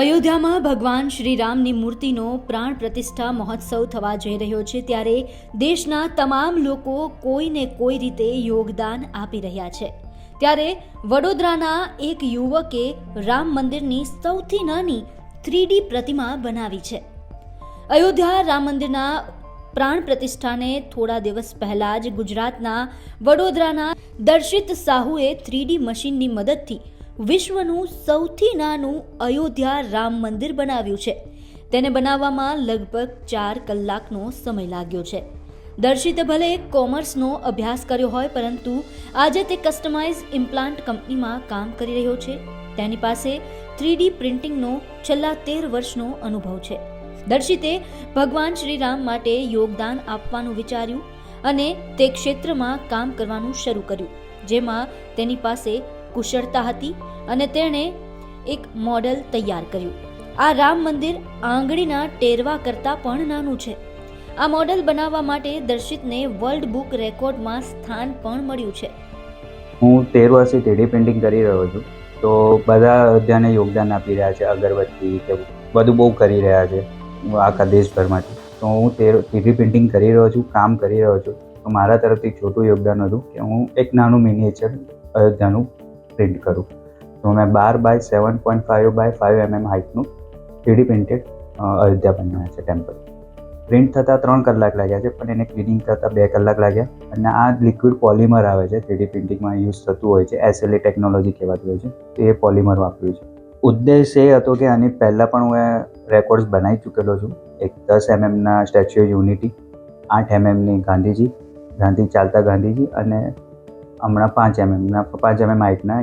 અયોધ્યામાં ભગવાન શ્રીરામની મૂર્તિનો પ્રાણ પ્રતિષ્ઠા મહોત્સવ થવા જઈ રહ્યો છે ત્યારે દેશના તમામ લોકો કોઈને કોઈ રીતે યોગદાન આપી રહ્યા છે. ત્યારે વડોદરાના એક યુવકે રામ મંદિરની સૌથી નાની થ્રીડી પ્રતિમા બનાવી છે. અયોધ્યા રામ મંદિરના પ્રાણ પ્રતિષ્ઠાને થોડા દિવસ પહેલા જ ગુજરાતના વડોદરાના દર્શિત સાહુએ થ્રીડી મશીનની મદદથી વિશ્વનું સૌથી નાનું અયોધ્યા રામ મંદિર બનાવ્યું છે. તેને બનાવવામાં લગભગ ચાર કલાકનો સમય લાગ્યો છે. દર્શિતે ભલે કોમર્સનો અભ્યાસ કર્યો હોય, પરંતુ આજે તે કસ્ટમાઇઝ ઇમ્પ્લાન્ટ કંપનીમાં કામ કરી રહ્યો છે. તેની પાસે થ્રીડી પ્રિન્ટિંગનો છેલ્લા તેર વર્ષનો અનુભવ છે. દર્શિતે ભગવાન શ્રીરામ માટે યોગદાન આપવાનું વિચાર્યું અને તે ક્ષેત્રમાં કામ કરવાનું શરૂ કર્યું, જેમાં તેની પાસે કુશળતા હતી અને તેણે એક મોડલ તૈયાર કર્યું. આ રામ મંદિર આંગળીના ટેરવા કરતાં પણ નાનું છે. આ મોડલ બનાવવા માટે દર્શિતને વર્લ્ડ બુક રેકોર્ડમાં સ્થાન પણ મળ્યું છે. હું તેર વર્ષથી થ્રીડી પ્રિન્ટિંગ કરી રહ્યો છું. તો બધા અયોધ્યાને યોગદાન આપી રહ્યા છે, અગરબત્તી કે બધું બહુ કરી રહ્યા છે આખા દેશભરમાંથી. તો હું તેર થ્રીડી પ્રિન્ટિંગ કરી રહ્યો છું, કામ કરી રહ્યો છું. તો મારા તરફથી છોટું યોગદાન હતું કે હું એક નાનું મિનિએચર અયોધ્યાનું પ્રિન્ટ કરું. તો મેં બાર by seven point five by five MM હાઇટનું three D printed Ayodhya બનાવ્યા છે ટેમ્પલ પ્રિન્ટ થતાં ત્રણ કલાક લાગ્યા છે, પણ એને ક્લિનિંગ થતાં બે કલાક લાગ્યા. અને આ લિક્વિડ પોલિમર આવે છે થ્રીડી પ્રિન્ટિંગમાં યુઝ થતું હોય છે એસએલએ ટેકનોલોજી કહેવાતી હોય છે એ પોલિમર વાપર્યું છે. ઉદ્દેશ એ હતો કે આની પહેલાં પણ હું રેકોર્ડ્સ બનાવી ચૂકેલો છું. એક દસ એમએમના સ્ટેચ્યુ યુનિટી આઠ એમએમની ગાંધીજી, ગાંધી ચાલતા ગાંધીજી અને હમણાં પાંચ એમએમના પાંચ એમએમ હાઇટના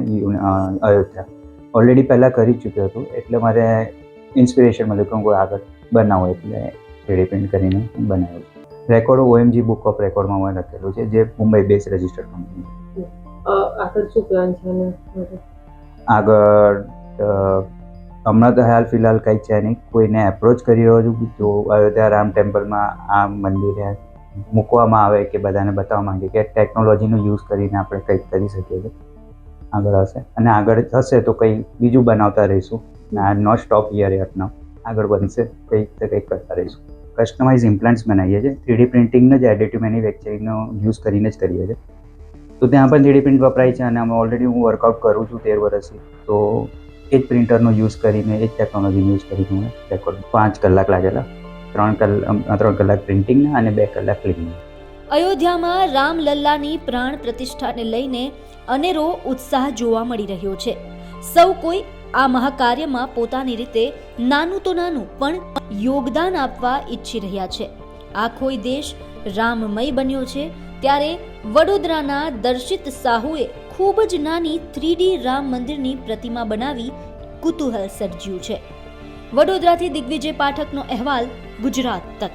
અયોધ્યા. ઓલરેડી પહેલાં કરી ચૂક્યો હતો એટલે મારે ઇન્સ્પિરેશન મળ્યું કે હું કોઈ આગળ બનાવું એટલે થ્રીડી પ્રિન્ટ કરીને બનાવ્યું છે. રેકોર્ડ ઓએમજી બુક ઓફ રેકોર્ડમાં મેં લખેલું છે જે મુંબઈ બેઝ રજિસ્ટર્ડ કંપની આગળ શું પ્લાન છે આગળ હમણાં તો હાલ ફિલહાલ કંઈ છે નહીં. કોઈને એપ્રોચ કરી રહ્યો છું જો અયોધ્યા રામ ટેમ્પલમાં આ મંદિરે મૂકવામાં આવે કે બધાને બતાવવા માંગે કે ટેકનોલોજીનો યુઝ કરીને આપણે કંઈક કરી શકીએ છીએ. આગળ હશે. અને આગળ થશે તો કંઈ બીજું બનાવતા રહીશું. આ no stop here at now આગળ બનશે કંઈક તો કંઈક કરતા રહીશું. કસ્ટમાઇઝ ઇમ્પ્લાન્ટ્સ બનાવીએ છીએ. થ્રીડી પ્રિન્ટિંગનો જ એડિટિવ મેન્યુફેક્ચરિંગનો યુઝ કરીને જ કરીએ છીએ. તો ત્યાં પણ થ્રીડી પ્રિન્ટ વપરાય છે અને અમે ઓલરેડી હું વર્કઆઉટ કરું છું તેર વર્ષથી. તો એ જ પ્રિન્ટરનો યુઝ કરીને એ જ ટેકનોલોજીનો યુઝ કરીને રેકોર્ડ પાંચ કલાક લાગેલા. ત્રણ કલાક ત્રણ કલાક પ્રિન્ટિંગના અને બે કલાક ક્લિનિંગ અયોધ્યામાં રામલલ્લાની પ્રાણ પ્રતિષ્ઠાને લઈને અનેરો ઉત્સાહ જોવા મળી રહ્યો છે. સૌ કોઈ આ મહાકાર્યમાં પોતાની રીતે નાનું તો નાનું પણ યોગદાન આપવા ઈચ્છી રહ્યા છે. આખો દેશ રામમય બન્યો છે ત્યારે વડોદરાના દર્શિત સાહુએ ખૂબ જ નાની થ્રીડી રામ મંદિરની પ્રતિમા બનાવી કુતૂહલ સર્જ્યું છે. વડોદરાથી દિગ્વિજય પાઠકનો અહેવાલ ગુજરાત તક.